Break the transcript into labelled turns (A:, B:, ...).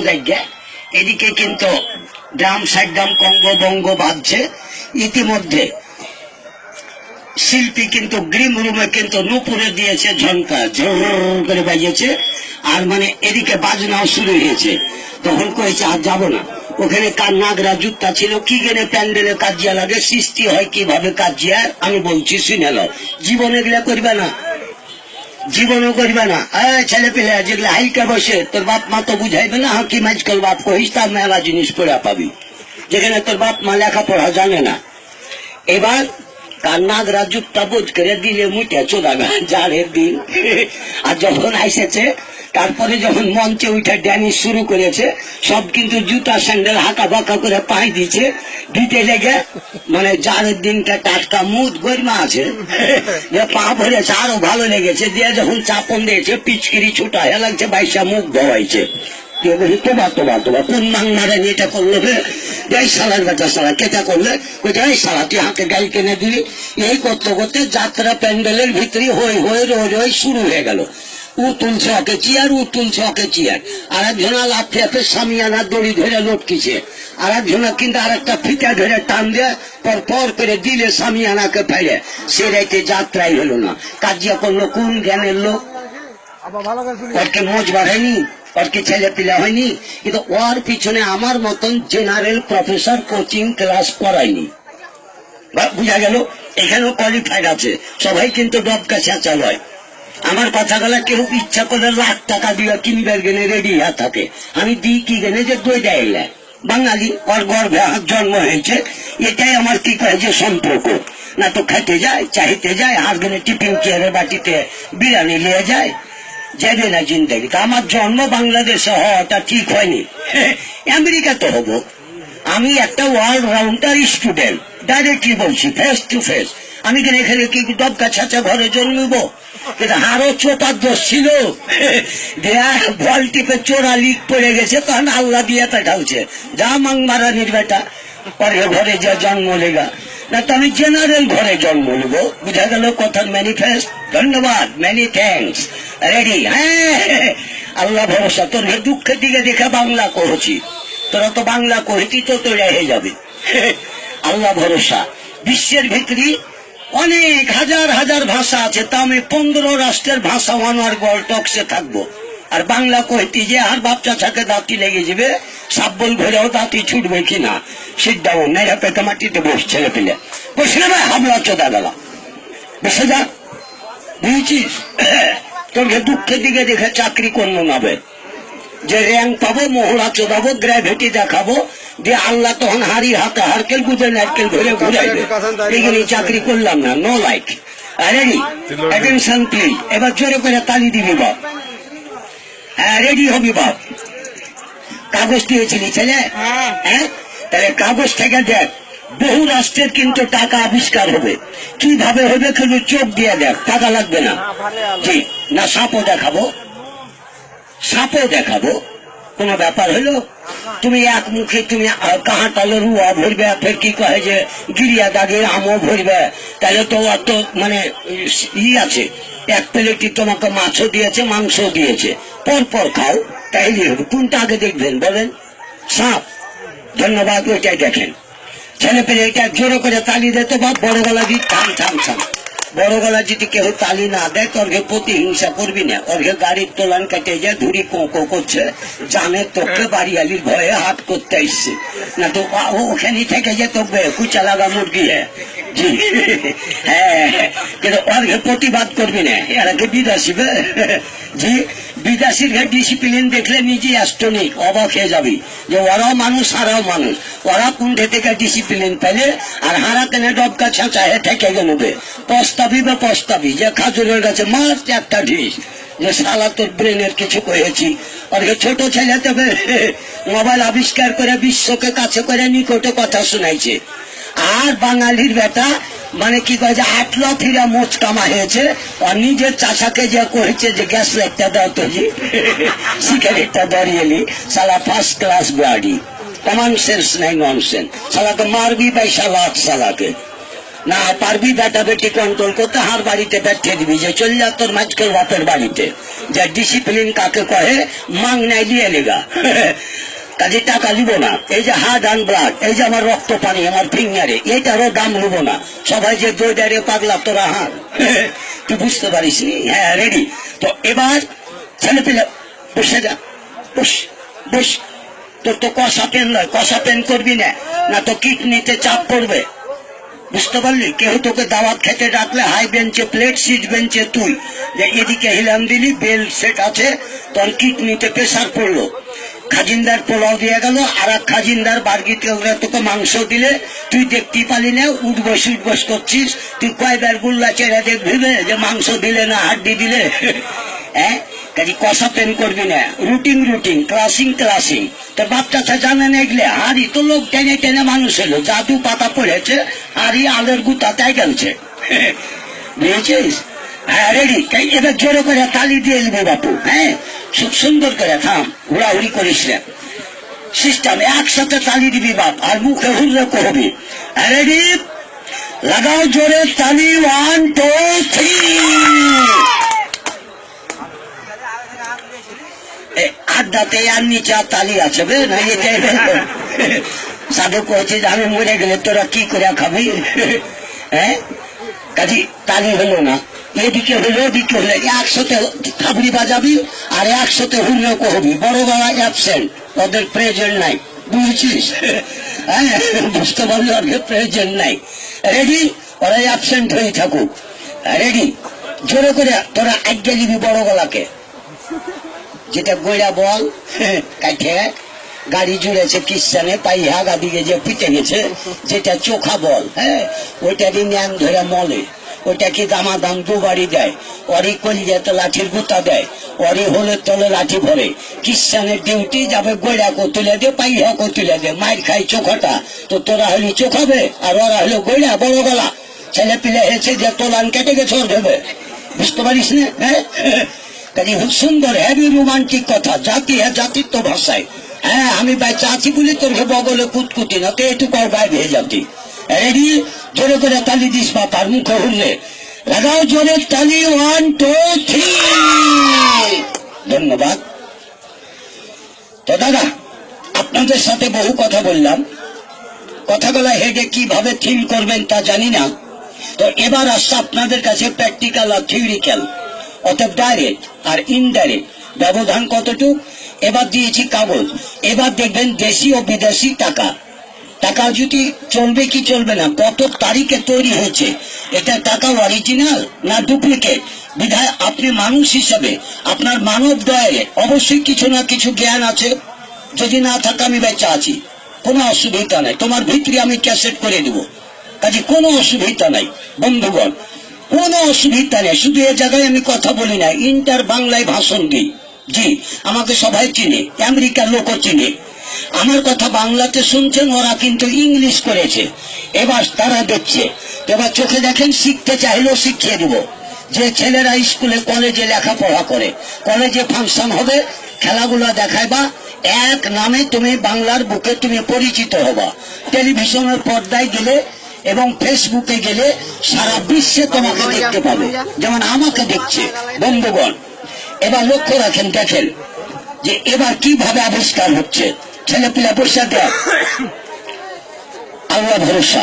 A: দেখে এদিকে কিন্তু drum side drum conga bongo বাজছে ইতিমধ্যে শিল্পী কিন্তু গ্রিম রুমে কিন্তু নুপুরে দিয়েছে ঝনকা করে বাজিয়েছে। আর মানে এদিকে বাজনাও শুরু হয়েছে। তখন কয়েছে আর যাব না। ওখানে কার নাগরা জুতা ছিল, কি গেনে প্যান্ডেলে কাজিয়া লাগে, সৃষ্টি হয় কীভাবে কাজিয়া, আমি বলছি, শুনে জীবনে এগুলা করবে না। জীবনও করবে না। হ্যাঁ ছেলে পেলে যেগুলো হাইকা বসে, তোর বাপ মা তো বুঝাইবে না, হাঁকি মাইজ কর বাপ কহিস, তার মেলা জিনিস পড়া পাবি। যেখানে তোর বাপ মা লেখাপড়া জানে না। এবার কান্নাগ জুটটা বোধ করে দিলে মুটে চোদা জাড়ের দিন আর যখন আইসেছে তারপরে যখন মঞ্চে উঠে ড্যানিশ শুরু করেছে, সব কিন্তু জুতা, স্যান্ডেল হাঁকা বাঁকা করে পাই দিচ্ছে দিতে লেগে মানে যার দিনটা টাটকা মুদ গরিমা আছে, যে পা ভরেছে, আরও ভালো লেগেছে। দিয়ে যখন চাপন দিয়েছে, পিচকিরি ছুটা হয়ে লাগছে, বাইশা মুখ ধোয়াইছে করল সালা করলে? হাতে এই করতে করতে যাত্রা প্যান্ডেলের ভিতরে হই হই, রই রই শুরু হয়ে গেল। ও তুলছে ওকে চেয়ার ওকে চেয়ার। আর একজনা লাফে সামিয়ানা দড়ি ধরে লটকিছে। আর একজনা কিন্তু আর একটা ফিতা ধরে টান দিয়ে পর পর করে দিলে সামিয়ানাকে ফেলে। সে রাইতে যাত্রাই হলো না। কাজিয়া করল কোন জ্ঞানের লোক? ওরকে মোজ বাড়ায়নি ওরকে ছেলে পিলা হয়নি কিন্তু ওর পিছনে আমার মতন জেনারেল প্রফেসর কোচিং ক্লাস করায়নি। বুঝা গেল এখানেও কোয়ালিফাইড আছে। সবাই কিন্তু ডবকা চেঁচাল হয় আমার কথাগুলো কেউ ইচ্ছা করলে লাখ টাকা দিয়ে কিনবার গেলে রেডি হয়ে থাকে আমি দিই কি গেলে যে দই দেয় বাঙালি ওর গর্ভে জন্ম হয়েছে, এটাই আমার কি কয় যে সম্পর্ক? না তো খেতে যায় চাইতে যায় হাত গেলে টিফিন চেয়ারের বাটিতে বিরিয়ানি নিয়ে যায়। যাবে না জিন্দগি। তা আমার জন্ম বাংলাদেশে হওয়াটা ঠিক হয়নি। আমেরিকা তো হব। আমি একটা ওয়ার্ল্ড রাউন্ডার স্টুডেন্ট ডাইরেক্টলি বলছি ফেস টু ফেস আমি কেন এখানে কি দবকা ছাঁচা ঘরে জন্মিব? কিন্তু আরও চোপার দোষ ছিল বল টিপে চোরা লিক পড়ে গেছে, তখন আল্লাহ দিয়ে ঢালছে যা মাং মারানির বেটা পরে ঘরে যা জন্ম লেগা। না তো আমি জেনারেল ঘরে জন্ম নেব। বুঝা গেল কথার ম্যানিফেস্ট। ধন্যবাদ মেনি থ্যাংকস রেডি হ্যাঁ। আল্লাহ ভরসা, তোর দুঃখের দিকে দেখে বাংলা করেছি তোরা তো বাংলা করেছি তো তো রেহে যাবে। আল্লাহ ভরসা। বিশ্বের ভিতরে অনেক হাজার হাজার ভাষা আছে, তা আমি পনেরো রাষ্ট্রের ভাষা আর গোল্ড টক্সে থাকব। আর বাংলা কইতি যে, আর বাচ্চা ছাকে দাঁতি লেগে যাবে, সাব্বল ঘরেও দাঁতি ছুটবে কিনা সিদ্ধাও নেড়া পেতে মাটিতে বস, ছেলে পেলে। বসলে ভাই, হামলা চোদা গেলা বসে যা। বুঝেছিস? তোকে দুঃখের দিকে দেখে চাকরি করল নাবে যে র্যাঙ্ক পাবো মোহরা চোদাবো, গ্র্যাভিটি দেখাবো দিয়ে আল্লাহ তখন হাড়ি হাতে হারকেল গুজে নারকেল ধরে ঘুরাইবে এখানে চাকরি করলাম না no like ready attention please এবার জোরে করে তালি দিবি বাপ। হ্যাঁ রেডি হবি বাপ। কাগজ দিয়েছিলি ছেলে? হ্যাঁ। তাহলে কাগজ থেকে দেখ বহু রাষ্ট্রের কিন্তু টাকা আবিষ্কার হবে। কীভাবে হবে কিন্তু চোখ দিয়ে দেখ টাকা লাগবে না। জি না সাপও দেখাবো। সাপও দেখাবো। কোন ব্যাপার হলো? তুমি এক মুখে তুমি কাহাটালো রুয়া ভরবে, ফের কি কহে যে গিরিয়া দাগের আমও ভরবে? তাহলে তো অত মানে ই আছে। এক প্লেটই তোমাকে মাছও দিয়েছে মাংস দিয়েছে। পর পর খাও, তাইলে হবে। কোনটা আগে দেখবেন বলেন? সাপ। ধন্যবাদ, ওইটাই দেখেন। ছেলে পেলে এটা জোরে করে তালি দেয় তো বাপ বড় গলা দি, থাম থাম থাম। বড় গলা যদি কেউ তালি না দেয় তোরকে প্রতিহিংসা করবি না। ওরকে গাড়ির তোলান কেটে যায় ধুরি কোঁকো করছে। জানে তোকে বাড়িয়ালির ভয়ে হাত করতে আসছে না তো ওখানে থেকে যে তোকে কুচা লাগা মুরগি হ্যাঁ হ্যাঁ কিন্তু ওরকে প্রতিবাদ করবি না। এর আগে বিদেশি বে। জি বিদেশির ডিসিপ্লিন দেখলে নিজে অ্যাস্টনিক অবাক হয়ে যাবি। যে ওরাও মানুষ হারাও মানুষ। ওরা কুণ্ঠে থেকে ডিসিপ্লিন পেলে আর হারা কেনে ডবকা ছাঁচা হে থেকে গেলবে পস্তাবি বা পস্তাবি যে খাজুরের কাছে মার একটা ঢিস। যে সালা তোর ব্রেনের কিছু কয়েছি ওরকে ছোট ছেলে তবে মোবাইল আবিষ্কার করে বিশ্বকে কাছে করে নিকটে কথা শোনাইছে। আর বাঙালির বেটা মানে কি কয় যে, আটলা ফিরা মোচ কামা হয়েছে আর নিজের চাষাকে যে করেছে যে, গ্যাস লাইটটা দাও তো জি সিগারেটটা ধরিয়েলি সালা ফার্স্ট ক্লাস গাড়ি। কমন সেন্স নাই নন সেন্স সালাকে মারবি পয়সা লাখ সালাকে না, পারবি বেটা বেটি কন্ট্রোল করতে, হার বাড়িতে ব্যাঠে দিবি। যে চল যা তোর মাঝখান বাপের বাড়িতে। যে ডিসিপ্লিন কাকে কহে মাং নাই দিয়ে লেগা কাজে টাকা নিব না। এই যে হার্ড অ্যান্ড ব্লাড, এই যে আমার রক্ত পানি, আমার ফিঙ্গারে, এইটারও দাম নেব না। সবাই যে দই দাঁড়িয়ে পাগলা, তোরা হার। তুই বুঝতে পারিস হ্যাঁ রেডি তো এবার ছেলে পেলে, বসে যা। বস বস। তোর তো কষা পেন নয়, কষা পেন করবি না। না তো কিডনিতে চাপ পড়বে। বুঝতে পারলি? কেউ তোকে দাওয়াত খেতে ডাকলে হাই বেঞ্চে প্লেট, সিট বেঞ্চে তুই। যে এদিকে হিলাম দিলি, বেল সেট আছে, তোর কিডনিতে প্রেশার পড়ল। খাজিনদার পোলাও দিয়ে গেল, আর এক খাজিনদার বার্গিতে তোকে মাংস দিলে, তুই দেখতে পালি না, উঠবস উঠবস করছিস। তুই কয়বার গুল্লা চেরা দেখবি যে মাংস দিলে না, হাড্ডি দিলে? হ্যাঁ? কাজে কষা পেন করবি না। রুটিন রুটিন ক্লাসিং ক্লাসিং তোর বাচ্চা জানে না এগুলো। হাড়ি তো লোক টেনে টেনে মানুষ এলো জাদু পাতা পড়েছে, হাড়ি আলের তাই গেলছে বুঝেছিস? হ্যাঁ রেডি এবার জোরে করে তালি দিয়ে দিবে বাপু হ্যাঁ? খুব সুন্দর করে, থাম সিস্টেম একসাথে তালি দিবি বাপ, আর মুখে হুল্লে করবি। রেডি লাগাও জোরে তালি ওয়ান টু থ্রি আড্ডাতে আর নিচে আর তালি আছে বে না এটা সাধু যে আমি মরে গেলে তোরা কি করে খাবি? হ্যাঁ? কাজে, তালি হলো না। এদিকে হলো ওদিকে হলো একসাথে থাবড়ি বাজাবি আর একসাথে হুল্লো কহবি। বড় বাবা অ্যাবসেন্ট ওদের প্রেজেন্ট নাই। বুঝেছিস? হ্যাঁ বুঝতে পারলি ওদের প্রেজেন্ট নাই। রেডি ওরা অ্যাবসেন্ট হয়ে থাকুক। রেডি জোরে করে তোরা দিবি বড় গলাকে। যেটা গোড়া বল কাঠে গাড়ি জুড়েছে কিষানে পাইহা গাদিকে যে পিটে গেছে, যেটা চোখা বল হ্যাঁ ওইটারই ন্যান ধরে মলে। ওইটা কি দামা দাম দুবারই দেয়। অরি কলিজাতে লাঠির গুতা দেয়। অরি হলে তলে লাঠি ভরে। কিষানের ডিউটি যাবে গোড়া কো দে, পাইহা কো দে। মাইর খাই চোখাটা। তো তোরা হলি চোখাবে আর ওরা হলো গোড়া বড় গলা। ছেলে পিলে হয়েছে যে তোলান কেটে গেছে ওর ভেবে। বুঝতে পারিস না? হ্যাঁ? কাজে সুন্দর হেভি রোমান্টিক কথা। জাতি হ্যাঁ জাতিত্ব ভাষায়। হ্যাঁ আমি বেঁচে আছি বলে তোর বগলে কুতকুতি না। তো এটুকু আর বাইরে যাতি রেডি জোরে করে তালি দিস বাপার মুখে উঠলে লাগাও জোরে তালি ওয়ান টু থ্রি ধন্যবাদ। তো দাদা, আপনাদের সাথে বহু কথা বললাম। কথাগুলো হেডে কীভাবে থিম করবেন তা জানি না। তো এবার আসছে আপনাদের কাছে প্র্যাকটিক্যাল আর থিওরিক্যাল অতএব ডাইরেক্ট আর ইনডাইরেক্ট ব্যবধান কতটুক? এবার দিয়েছি কাগজ। এবার দেখবেন দেশি ও বিদেশি টাকা। টাকা যদি চলবে কি চলবে না? কত তারিখে তৈরি হয়েছে? এটা টাকা অরিজিনাল না ডুপ্লিকেট বিধায় আপনি মানুষ হিসেবে আপনার মানব দয়ে অবশ্যই কিছু না কিছু জ্ঞান আছে। যদি না থাকে আমি বেঁচে আছি। কোনো অসুবিধা নাই। তোমার ভিতরে আমি ক্যাসেট করে দেবো। কাজে কোনো অসুবিধা নাই, বন্ধুগণ। কোনো অসুবিধা নেই। শুধু এ জায়গায় আমি কথা বলি না। ইন্টার বাংলায় ভাষণ দিই। জি, আমাকে সবাই চিনে। আমেরিকার লোকও চিনে। আমার কথা বাংলাতে শুনছেন ওরা কিন্তু ইংলিশ করেছে। এবার তারা দেখছে। এবার চোখে দেখেন শিখতে চাইলেও শিখিয়ে দিব। যে ছেলেরা স্কুলে কলেজে লেখাপড়া করে। কলেজে ফাংশন হবে খেলাগুলো দেখাইবা। এক নামে তুমি বাংলার বুকে তুমি পরিচিত হবা। টেলিভিশনের পর্দায় গেলে এবং ফেসবুকে গেলে সারা বিশ্বে তোমাকে দেখতে পাবে। যেমন আমাকে দেখছে বন্ধুগণ। এবার লক্ষ্য রাখেন দেখেন যে এবার কীভাবে আবিষ্কার হচ্ছে। ছেলে পিলা দেয় আল্লাহ ভরসা।